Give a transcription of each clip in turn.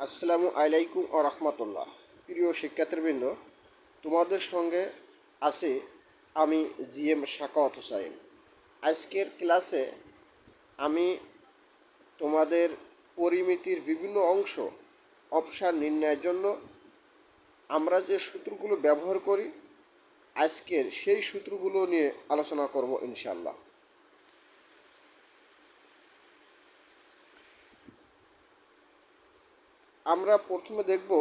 আসসালামু আলাইকুম ও রহমতুল্লাহ। প্রিয় শিক্ষার্থীবৃন্দ, তোমাদের সঙ্গে আছি আমি জি এম শাকাওয়াত হুসাইন। আজকের ক্লাসে আমি তোমাদের পরিমিতির বিভিন্ন অংশ অপসার নির্ণয়ের জন্য আমরা যে সূত্রগুলো ব্যবহার করি, আজকের সেই সূত্রগুলো নিয়ে আলোচনা করব ইনশাল্লাহ আমরা প্রথমে দেখব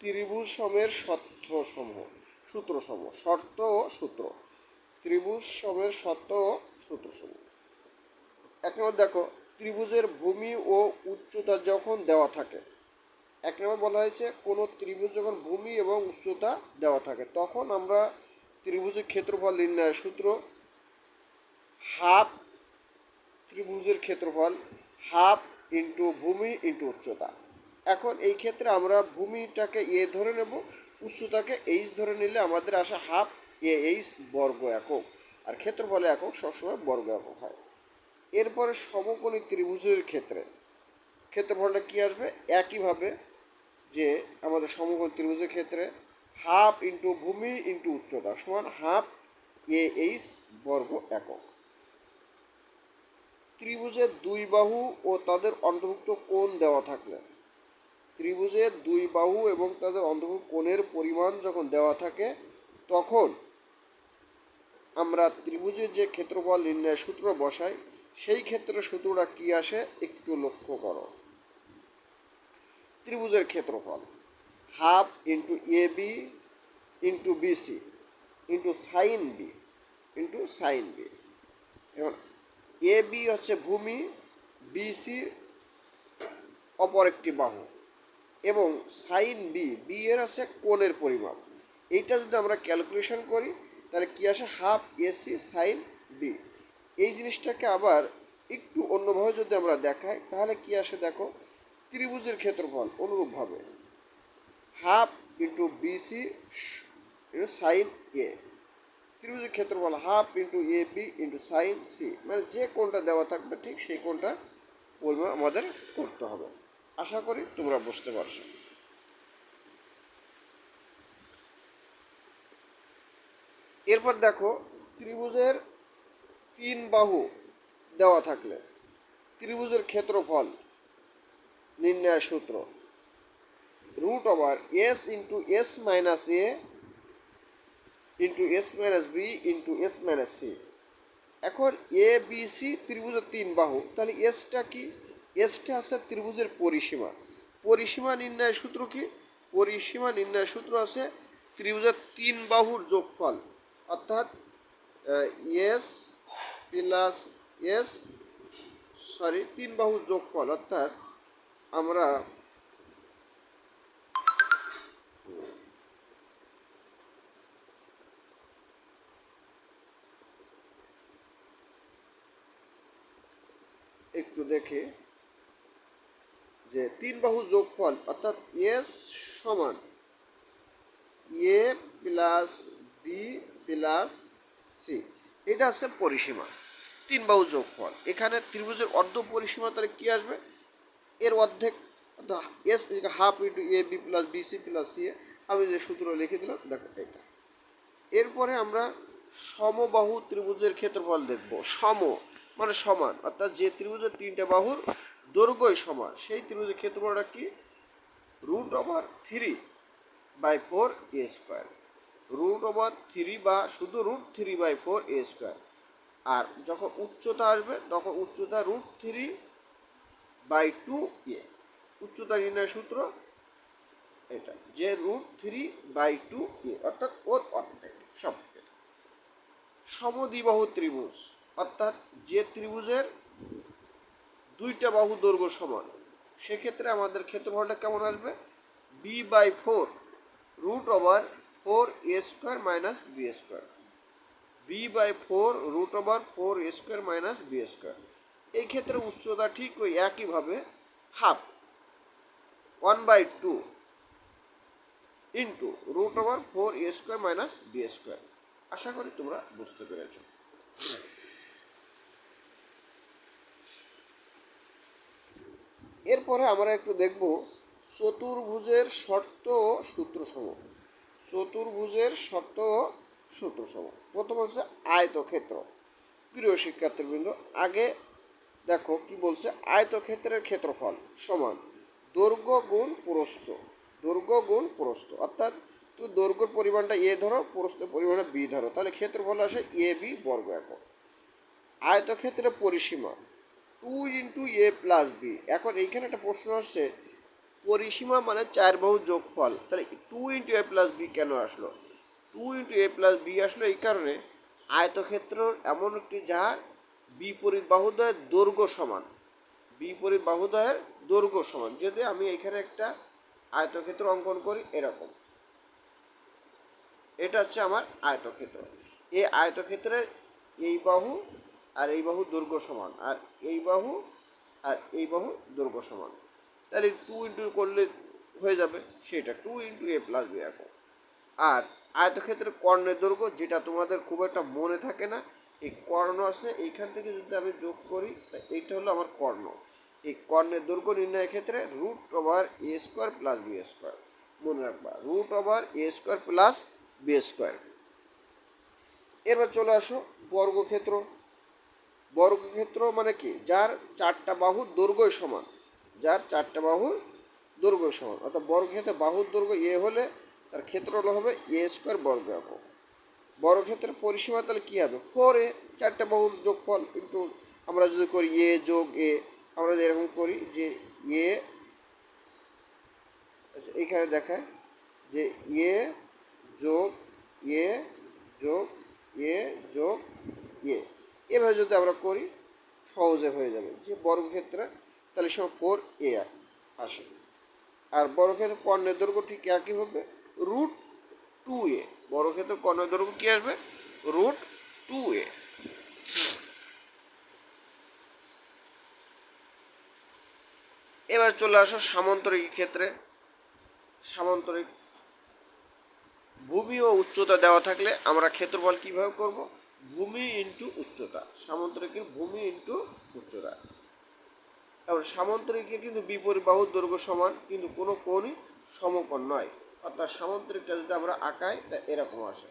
ত্রিভুজ সমের শর্ত সমূহ সূত্র সমূহ শর্ত ও সূত্র। ত্রিভুজ সমের শর্ত ও সূত্র সমূহ এক নম্বর দেখো, ত্রিভুজের ভূমি ও উচ্চতা যখন দেওয়া থাকে, এক নম্বর বলা হয়েছে কোনো ত্রিভুজ যখন ভূমি এবং উচ্চতা দেওয়া থাকে, তখন আমরা ত্রিভুজের ক্ষেত্রফল নির্ণয়ের সূত্র, হাফ ত্রিভুজের ক্ষেত্রফল, হাফ ইন্টু ভূমি ইন্টু উচ্চতা। এখন এই ক্ষেত্রে আমরা ভূমিটাকে এ ধরে নেব, উচ্চতাকে এইচ ধরে নিলে আমাদের আসা হাফ এ এইচ বর্গ একক। আর ক্ষেত্রফলে একক সবসময় বর্গ একক হয়। এরপরে সমকোণী ত্রিভুজের ক্ষেত্রে, ক্ষেত্রফলটা কী আসবে? একইভাবে যে আমাদের সমকোণ ত্রিভুজের ক্ষেত্রে হাফ ইন্টু ভূমি ইন্টু উচ্চতা সমান হাফ এ এইচ বর্গ একক। ত্রিভুজের দুই বাহু ও তাদের অন্তর্ভুক্ত কোণ দেওয়া থাকলে ত্রিভুজের দুই বাহু এবং তাদের অন্তর্ভুক্ত কোণের পরিমাণ যখন দেওয়া থাকে, তখন আমরা ত্রিভুজের যে ক্ষেত্রফল নির্ণয়ের সূত্র বসাই, সেই ক্ষেত্রে সূত্রটা কী আসে? একটু লক্ষ্য করো। ত্রিভুজের ক্ষেত্রফল, half into A B into BC into sine B into sine B. এবং এ বি হচ্ছে ভূমি বিসি অপর একটি বাহু। এবং সাইন বি বি এর আছে কোণের পরিমাপ। এইটা যদি আমরা ক্যালকুলেশন করি, তাহলে কী আসে? হাফ এসি সাইন বি এই জিনিসটাকে আবার একটু অন্যভাবে যদি আমরা দেখাই, তাহলে কি আসে দেখো? ত্রিভুজের ক্ষেত্রফল অনুরূপভাবে half into BC sine A ত্রিভুজের ক্ষেত্রফল half into A B into sine C মানে যে কোনটা দেওয়া থাকবে, ঠিক সেই কোনটা পরিমাণ আমাদের করতে হবে। আশা করি তোমরা বুঝতে পারছ। এরপর দেখো, ত্রিভুজের তিন বাহু দেওয়া থাকলে, ত্রিভুজের ক্ষেত্রফল নির্ণয়ের সূত্র। Root over S into S minus A into S minus B into S minus C এখন এ বি সি ত্রিভুজের তিন বাহু, তাহলে এসটা কি? এসটা আছে ত্রিভুজের পরিসীমা। পরিসীমা নির্ণয়ের সূত্র কি? পরিসীমা নির্ণয় সূত্র আছে ত্রিভুজের তিন বাহুর যোগফল। অর্থাৎ এস প্লাস এস, সরি, তিন বাহুর যোগফল। অর্থাৎ, আমরা একটু দেখে। যে তিন বাহু যোগফল, অর্থাৎ এস সমান A plus B plus C. এটা আছে পরিসীমা, তিন বাহু যোগফল। এখানে ত্রিভুজের অর্ধ পরিসীমা তাহলে কী আসবে? এর অর্ধেক S half into A B plus B C plus C আমি যে সূত্র লিখে দিলাম, দেখো এটা এরপরে আমরা সমবাহু ত্রিভুজের ক্ষেত্রফল দেখব। সম মানে সমান, অর্থাৎ যে ত্রিভুজের তিনটে বাহুর দৈর্ঘ্যই সমান। সেই ত্রিভুজের ক্ষেত্রফলটা কি? Root over three by four A square root over three বা শুধু root three by four A square আর যখন উচ্চতা আসবে, তখন উচ্চতা root three by two A উচ্চতা নির্ণয় সূত্র এটা, যে root three by two A অর্থাৎ ওর অর্ধেক সব সমদ্বিবাহু ত্রিভুজ, অর্থাৎ যে ত্রিভুজের দুইটা বাহু দৈর্ঘ্য সমান। সেক্ষেত্রে আমাদের ক্ষেত্রফলটা কেমন আসবে? B by four root over four A square minus B square B by four root over four A square minus B square এই ক্ষেত্রে উচ্চতা ঠিক ওই একইভাবে half one by two into root over four A square minus B square আশা করি তোমরা বুঝতে পেরেছ। এরপরে আমরা একটু দেখব চতুর্ভুজের শর্ত সূত্রসমূহ। চতুর্ভুজের শর্ত সূত্রসমূহ। প্রথম হচ্ছে আয়তক্ষেত্র। প্রিয় শিক্ষার্থীবৃন্দ, আগে দেখো কি বলছে, আয়তক্ষেত্রের ক্ষেত্রফল সমান দৈর্ঘ্য গুণ প্রস্থ। দৈর্ঘ্য গুণ প্রস্থ। অর্থাৎ তুমি দৈর্ঘ্যর পরিমাণটা এ ধরো, প্রস্থের পরিমাণটা বি ধরো। তাহলে ক্ষেত্রফল আসে এ বি বর্গ একক। আয়তক্ষেত্রের পরিসীমা। Two into A plus B এখন এইখানে একটা প্রশ্ন আসছে, পরিসীমা মানে চার বাহু যোগফল। তাহলে two into A plus B কেন আসলো? Two into A plus B আসলো এই কারণে আয়তক্ষেত্র এমন একটি যার বিপরীত বাহুদ্বয়ের দৈর্ঘ্য সমান। বিপরীত বাহুদ্বয়ের দৈর্ঘ্য সমান। যদি আমি এখানে একটা আয়তক্ষেত্র অঙ্কন করি এরকম। এটা হচ্ছে আমার আয়তক্ষেত্র। এই আয়তক্ষেত্রের এই বাহু আর এই বাহু দৈর্ঘ্য সমান। আর এই বাহু আর এই বাহু দৈর্ঘ্য সমান। তাহলে টু ইন্টু করলে হয়ে যাবে সেটা। Two into A plus B এখন আর আয়তক্ষেত্রের কর্ণের দৈর্ঘ্য যেটা তোমাদের খুব একটা মনে থাকে না, এই কর্ণ আছে, এইখান থেকে যদি আমি যোগ করি, তা এইটা হলো আমার কর্ণ। এই কর্ণের দৈর্ঘ্য নির্ণয়ের ক্ষেত্রে root over A square plus B square মনে রাখবা root over A square plus B square এবার চলে আসো বর্গক্ষেত্র। বর্গক্ষেত্র মানে কি? যার চারটা বাহুর দৈর্ঘ্য সমান। যার চারটা বাহুর দৈর্ঘ্য সমান। অর্থাৎ বর্গক্ষেত্রে বাহুর দৈর্ঘ্য এ হলে তার ক্ষেত্রফল হবে এ স্কোয়ার বর্গ একক। বর্গক্ষেত্রের পরিসীমা তাহলে কী হবে? ফোর এ চারটা বাহুর যোগফল কিন্তু আমরা যদি করি এ যোগ এ, আমরা যদি এরকম করি যে এ আচ্ছা এখানে দেখায় যে এ যোগ এ যোগ এ যোগ এ। এভাবে যদি আমরা করি, সহজে হয়ে যাবে। যে বর্গক্ষেত্রে, তাহলে সব ফোর এ আসে। আর বর্গক্ষেত্রে কর্ণের দৈর্ঘ্য ঠিক একই হবে রুট টু এ বর্গক্ষেত্রে কর্ণের দৈর্ঘ্য কী আসবে? রুট টু এ এবার চলে আসো সামান্তরিক ক্ষেত্রে। সামান্তরিক ভূমি ও উচ্চতা দেওয়া থাকলে আমরা ক্ষেত্রফল কীভাবে করব? ভূমি ইন্টু উচ্চতা। সামান্তরিকের ভূমি ইন্টু উচ্চতা। এবার সামান্তরিকের কিন্তু বিপরীত বাহুর দৈর্ঘ্য সমান, কিন্তু কোনো কোণই সমকোণ নয়। অর্থাৎ সামান্তরিকটা যদি আমরা আঁকাই, তা এরকম আসে।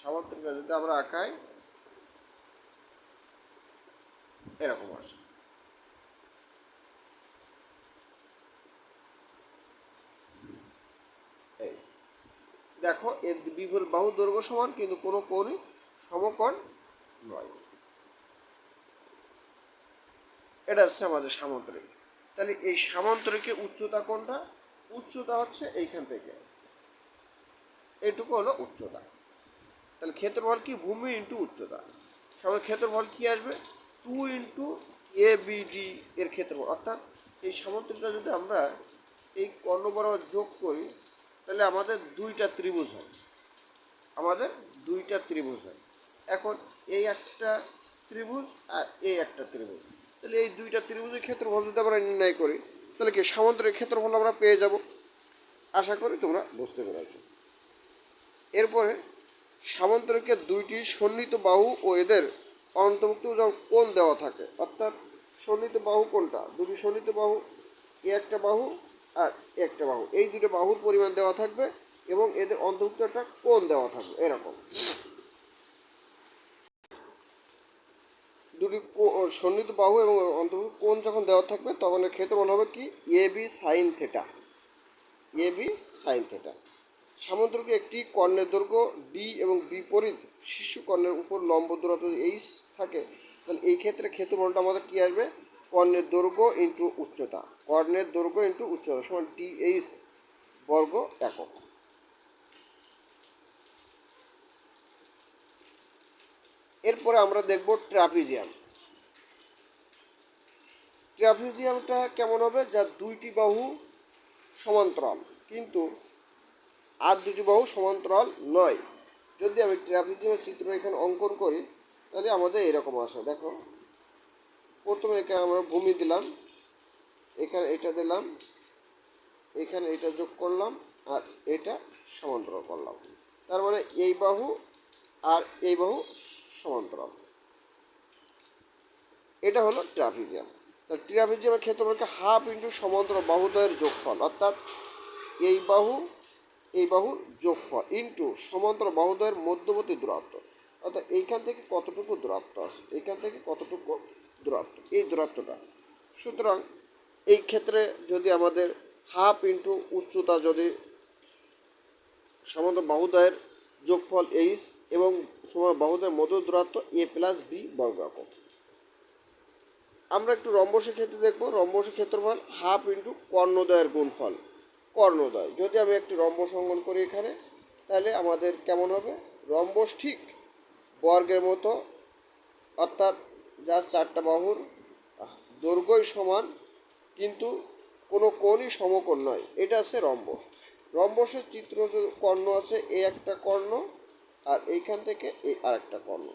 সামান্তরিকটা যদি আমরা আঁকাই, এরকম আসে। দেখো, এর বিপরীত বাহু দৈর্ঘ্য সমান, কিন্তু কোনো কোণই সমকোণ নয়। এটা হচ্ছে আমাদের সামান্তরিক। তাহলে এই সামান্তরিকের উচ্চতা কোনটা? উচ্চতা হচ্ছে এইখান থেকে। এইটুকু হলো উচ্চতা। তাহলে ক্ষেত্রফল কি? ভূমি ইন্টু উচ্চতা। সবার ক্ষেত্রফল কি আসবে? টু ইন্টু এ বিডি এর ক্ষেত্রফল। অর্থাৎ এই সামান্তরিকটা যদি আমরা এই কর্ণ বরাবর যোগ করি তাহলে আমাদের দুইটা ত্রিভুজ হয়। আমাদের দুইটা ত্রিভুজ হয়। এখন এই একটা ত্রিভুজ আর এই একটা ত্রিভুজ। তাহলে এই দুইটা ত্রিভুজের ক্ষেত্রফল যদি আমরা নির্ণয় করি, তাহলে কি সামান্তরিক ক্ষেত্রফল আমরা পেয়ে যাব? আশা করি তোমরা বুঝতে পেরেছ। এরপরে সামান্তরিকের দুইটি সন্নিহিত বাহু ও এদের অন্তর্ভুক্ত যখন কোণ দেওয়া থাকে, অর্থাৎ সন্নিহিত বাহু কোনটা? দুটি সন্নিহিত বাহু, এ একটা বাহু আর একটা বাহু। এই দুটো বাহুর পরিমাণ দেওয়া থাকবে এবং এদের অন্তর্ভুক্ত একটা কোণ দেওয়া থাকবে, এরকম। দুটি সন্নিহিত বাহু এবং অন্তর্ভুক্ত কোণ যখন দেওয়া থাকবে, তখন এর ক্ষেত্রফল হবে কি? A B sine theta. A B sine theta. সামান্তরিক একটি কর্ণের দৈর্ঘ্য ডি এবং বিপরীত শীর্ষ কর্ণের উপর লম্ব দূরত্ব এইচ থাকে, তাহলে এই ক্ষেত্রে ক্ষেত্রফলটা আমাদের কী আসবে? কর্ণের দৈর্ঘ্য ইন্টু উচ্চতা। কর্ণের দৈর্ঘ্য ইন্টু উচ্চতা, সমান এইচ বর্গ একক। এরপরে আমরা দেখব ট্রাপিজিয়াম। ট্রাপিজিয়ামটা কেমন হবে? যা দুইটি বাহু সমান্তরাল। কিন্তু আর দুটি বাহু সমান্তরাল নয়। যদি আমি ট্রাপিজিয়ামের চিত্র এখানে অঙ্কন করি, তাহলে আমাদের এরকম আসে। দেখো। প্রথমে এখানে আমরা ভূমি দিলাম। এখানে এটা দিলাম। এখানে এটা যোগ করলাম আর এটা সমান্তরাল করলাম। তার মানে এই বাহু আর এই বাহু সমান্তরাল। এটা হলো ট্রাপিজিয়াম তা ক্ষেত্রে ক্ষেত্রফলকে হাফ ইন্টু সমান্তরাল বাহুদ্বয়ের যোগফল, অর্থাৎ এই বাহু, এই বাহুর যোগফল ইন্টু সমান্তরাল বাহুদ্বয়ের মধ্যবর্তী দূরত্ব। অর্থাৎ এইখান থেকে কতটুকু দূরত্ব আছে? এইখান থেকে কতটুকু দূরত্ব, এই দূরত্বটা। সুতরাং এই ক্ষেত্রে যদি আমাদের হাফ ইন্টু উচ্চতা যদি সমান্তর বাহুদয়ের যোগফল এইচ এবং সময় বাহুদের মধ্য দূরত্ব এ প্লাস বি বর্গ আমরা একটু রম্বসের ক্ষেত্রে দেখব। রম্বসের ক্ষেত্রফল হাফ ইন্টু কর্ণদয়ের গুণফল। কর্ণদয় যদি আমি একটি রম্বস অঙ্কন করি এখানে, তাহলে আমাদের কেমন হবে? রম্বস ঠিক বর্গের মতো, অর্থাৎ যার চারটা বাহুর দৈর্ঘ্যই সমান, কিন্তু কোনো কোণই সমকোণ নয়। এটা আছে রম্বস। রম্বসের চিত্র কর্ণ আছে এই একটা কর্ণ, আর এইখান থেকে এই আরেকটা কর্ণ।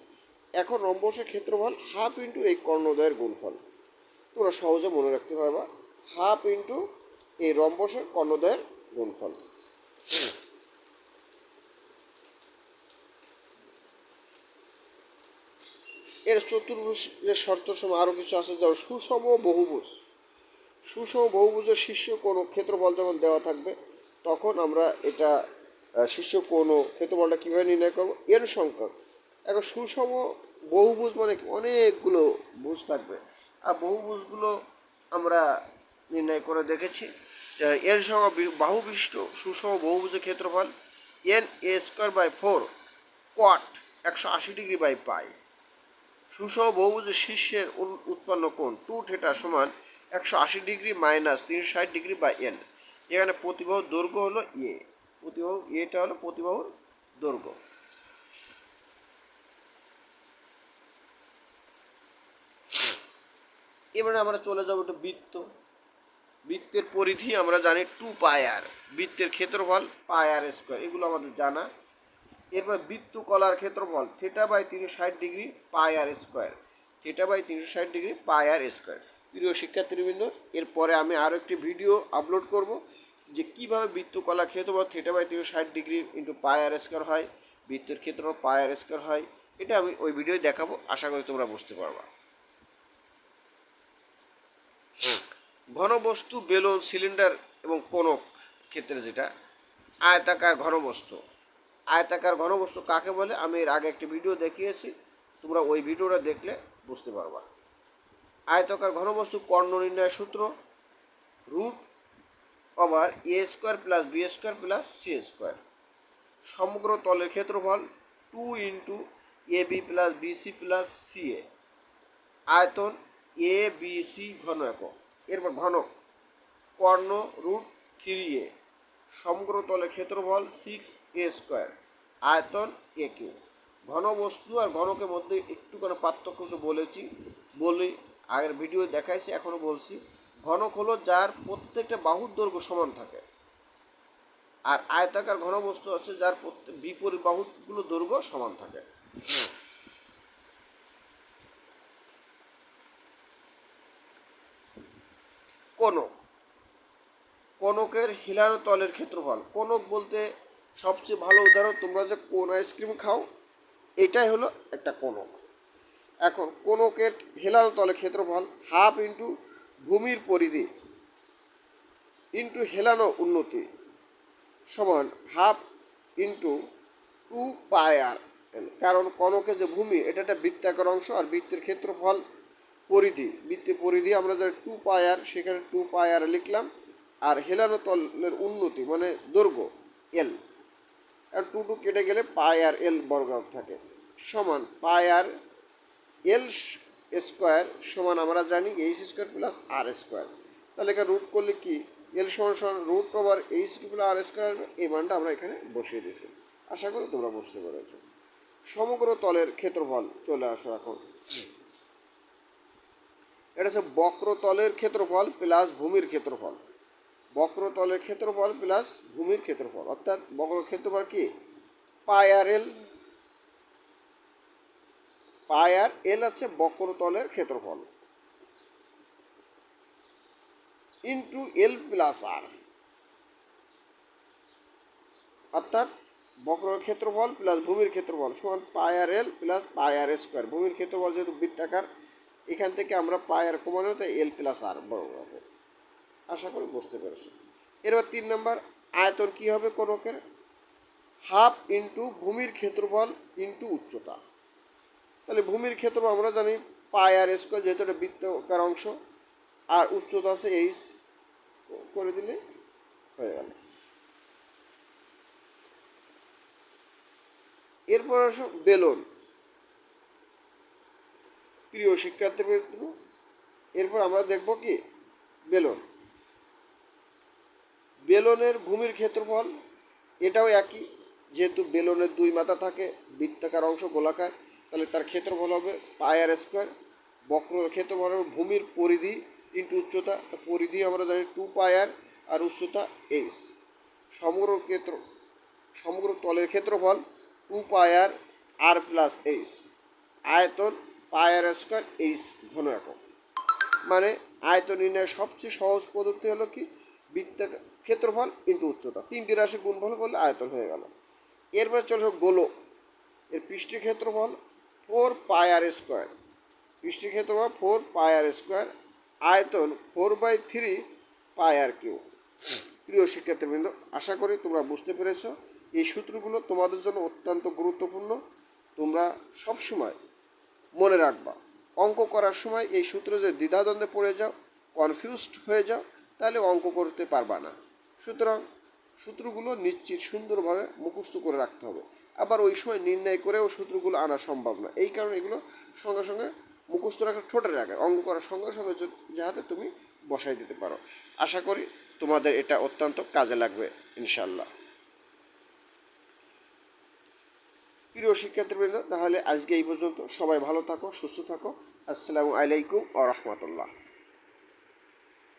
এখন রম্বসের ক্ষেত্রফল হাফ ইন্টু এই কর্ণদ্বয়ের গুণফল। তোমরা সহজে মনে রাখতে পারবা, হাফ ইন্টু এই রম্বসের কর্ণদ্বয়ের গুণফল। এর চতুর্ভুজ যে শর্ত সময় আরও কিছু আছে, যেমন সুষম বহুভুজ। সুষম বহুভুজের শীর্ষ কোনো ক্ষেত্রফল যখন দেওয়া থাকবে, তখন আমরা এটা শীর্ষ কোনো ক্ষেত্রফলটা কীভাবে নির্ণয় করব? এর সংখ্যক। এখন সুষম বহুভুজ মানে অনেকগুলো ভুজ থাকবে। আর বহুভুজগুলো আমরা নির্ণয় করে দেখেছি এর সংখ্যা বি- বাহু বিশিষ্ট সুষম বহুভুজের ক্ষেত্রফল N A square by four cot একশো আশি ডিগ্রি বাই পাই। সুষম বহুভুজের শীর্ষের উৎপন্ন কোণ টু থেটা সমান একশো আশি ডিগ্রি মাইনাস তিনশো ষাট ডিগ্রি বা এন এখানে প্রতিবাহ দৈর্ঘ্য হলো এ প্রতিবাহু এটা হলো প্রতিবাহুর দৈর্ঘ্য। এবারে আমরা চলে যাব একটু বৃত্ত। বৃত্তের পরিধি আমরা জানি টু পায়ার বৃত্তের ক্ষেত্রফল পায়ার স্কোয়ার এগুলো আমাদের জানা। এরপর বৃত্ত কলার ক্ষেত্রফল থেটা বাই তিনশো ষাট degree pi R square theta by তিনশো ষাট ডিগ্রি পাই আর স্কোয়ার প্রিয় শিক্ষার্থীবৃন্দ, এরপরে আমি আরও একটি ভিডিও আপলোড করব, যে কীভাবে বৃত্ত কলা ক্ষেত্রফল থেটা বাই তিনশো ষাট degree into pi R square হয়, বৃত্তের ক্ষেত্রফল পাই আর স্কোয়ার হয়, এটা আমি ওই ভিডিও দেখাবো, আশা করি তোমরা বুঝতে পারবা। ঘনবস্তু বেলুন সিলিন্ডার এবং কোনক ক্ষেত্রে যেটা, আয়তাকার ঘনবস্তু আয়তাকার ঘনবস্তু কাকে বলে, আমি এর আগে একটি ভিডিও দেখিয়েছি। তোমরা ওই ভিডিওটা দেখলে বুঝতে পারবা। আয়তাকার ঘনবস্তু কর্ণ নির্ণয়ের সূত্র root over A square plus B square plus C square সমগ্র তলের ক্ষেত্রফল two into A B plus BC plus C A আয়তন এ বি সি ঘন একক। এরপর ঘনক, কর্ণ রুট থ্রি এ সমগ্র তলে ক্ষেত্রফল সিক্স এ স্কোয়ার আয়তন এ কিউ ঘন বস্তু আর ঘনকের মধ্যে একটুখানি পার্থক্যকে বলেছি, বলি, আগের ভিডিও দেখাইছি, এখনও বলছি। ঘনক হলো যার প্রত্যেকটা বাহুর দৈর্ঘ্য সমান থাকে। আর আয়তাকার ঘনবস্তু আছে যার প্রত্যেক বিপরীত বাহুগুলো দৈর্ঘ্য সমান থাকে। কোনক কোনকের হিলানো তলের ক্ষেত্রফল। কনক বলতে সবচেয়ে ভালো উদাহরণ তোমরা যে কোন আইসক্রিম খাও, এটাই হলো একটা কোনক। এখন কোনকের হেলানো তলের ক্ষেত্রফল হাফ ইন্টু ভূমির পরিধি ইন্টু হেলানো উন্নতি সমান half into two pi R কারণ কনকের যে ভূমি, এটা একটা বৃত্তাকার অংশ আর বৃত্তের ক্ষেত্রফল পরিধি। বৃত্তের পরিধি আমরা যারা টু পাই আর, সেখানে টু পাই আর লিখলাম। আর হেলানো তলের উন্নতি মানে দৈর্ঘ্য এল আর টু টু কেটে গেলে পাই আর এল বর্গ থাকে। সমান পাই আর এল স্কোয়ার সমান আমরা জানি H square plus R square. তাহলে এখানে রুট করলে কি? এল সমান সমান root over H plus R square এই মানটা আমরা এখানে বসিয়ে দিয়েছি। আশা করি তোমরা বুঝতে পেরেছ। সমগ্র তলের ক্ষেত্রফল চলে আসো এখন। এটা হচ্ছে বক্রতলের ক্ষেত্রফল প্লাস ভূমির ক্ষেত্রফল। বক্রতলের ক্ষেত্রফল প্লাস ভূমির ক্ষেত্রফল। অর্থাৎ বক্র ক্ষেত্রফল কি? পাই আর এল পাই আর এল আছে বক্রতলের ক্ষেত্রফল। ইন্টু এল প্লাস আর অর্থাৎ বক্র ক্ষেত্রফল প্লাস ভূমির ক্ষেত্রফল সমান পাই আর এল প্লাস পাই আর স্কোয়ার ভূমির ক্ষেত্রফল যেহেতু বৃত্তাকার, এখান থেকে আমরা পাই আর কমানো তাই এল প্লাস আর বড় হবে। আশা করি বুঝতে পেরেছ। এরপর তিন নম্বর, আয়তন কী হবে কোনকের? হাফ ইন্টু ভূমির ক্ষেত্রফল ইন্টু উচ্চতা। তাহলে ভূমির ক্ষেত্রফল আমরা জানি পাই আর স্কোয়ার যেহেতু এটা বৃত্তাকার অংশ, আর উচ্চতা আছে এইচ, করে দিলে হয়ে গেল। এরপর আসো বেলুন। প্রিয় শিক্ষার্থী এরপর আমরা দেখব কি? বেলুন। বেলনের ভূমির ক্ষেত্রফল এটাও একই। যেহেতু বেলনের দুই মাথা থাকে, বৃত্তাকার অংশ গোলাকার, তাহলে তার ক্ষেত্রফল হবে পায়ার স্কোয়ার বক্র ক্ষেত্রফল হবে ভূমির পরিধি ইন্টু উচ্চতা। পরিধি আমরা জানি টু পায়ার আর উচ্চতা এইচ সমগ্র ক্ষেত্র, সমগ্র তলের ক্ষেত্রফল two pi r r plus h আয়তন পায়ার স্কোয়ার এইচ ঘন একক মানে আয়তন নির্ণয়ের সবচেয়ে সহজ পদ্ধতি হলো কি? বৃত্তা ক্ষেত্রফল ইন্টু উচ্চতা। তিনটি রাশি গুণফল করলে আয়তন হয়ে গেল। এরপরে চলে আসো গোলক। এর পৃষ্ঠের ক্ষেত্রফল ফোর পাই আর স্কোয়ার পৃষ্ঠের ক্ষেত্রফল ফোর পাই আর স্কোয়ার আয়তন four by three pi R cube প্রিয় শিক্ষার্থীবৃন্দ, আশা করি তোমরা বুঝতে পেরেছ। এই সূত্রগুলো তোমাদের জন্য অত্যন্ত গুরুত্বপূর্ণ। তোমরা সবসময় মনে রাখবা। অঙ্ক করার সময় এই সূত্র যে দ্বিধাদ্বন্দ্বে পড়ে যাও কনফিউজড হয়ে যাও তাহলে অঙ্ক করতে পারবা না। সুতরাং সূত্রগুলো নিশ্চিত সুন্দরভাবে মুখস্থ করে রাখতে হবে। আবার ওই সময় নির্ণয় করেও সূত্রগুলো আনা সম্ভব না। এই কারণে এগুলো সঙ্গে সঙ্গে মুখস্থ রাখা ঠোঁটে রাখে অঙ্ক করার সঙ্গে সঙ্গে য- যাতে তুমি বসাই দিতে পারো। আশা করি তোমাদের এটা অত্যন্ত কাজে লাগবে ইনশাল্লাহ প্রিয় শিক্ষার্থীবৃন্দ, তাহলে আজকে এই পর্যন্ত। সবাই ভালো থাকো, সুস্থ থাকো। আসসালামু আলাইকুম আ রহমতুল্লাহ।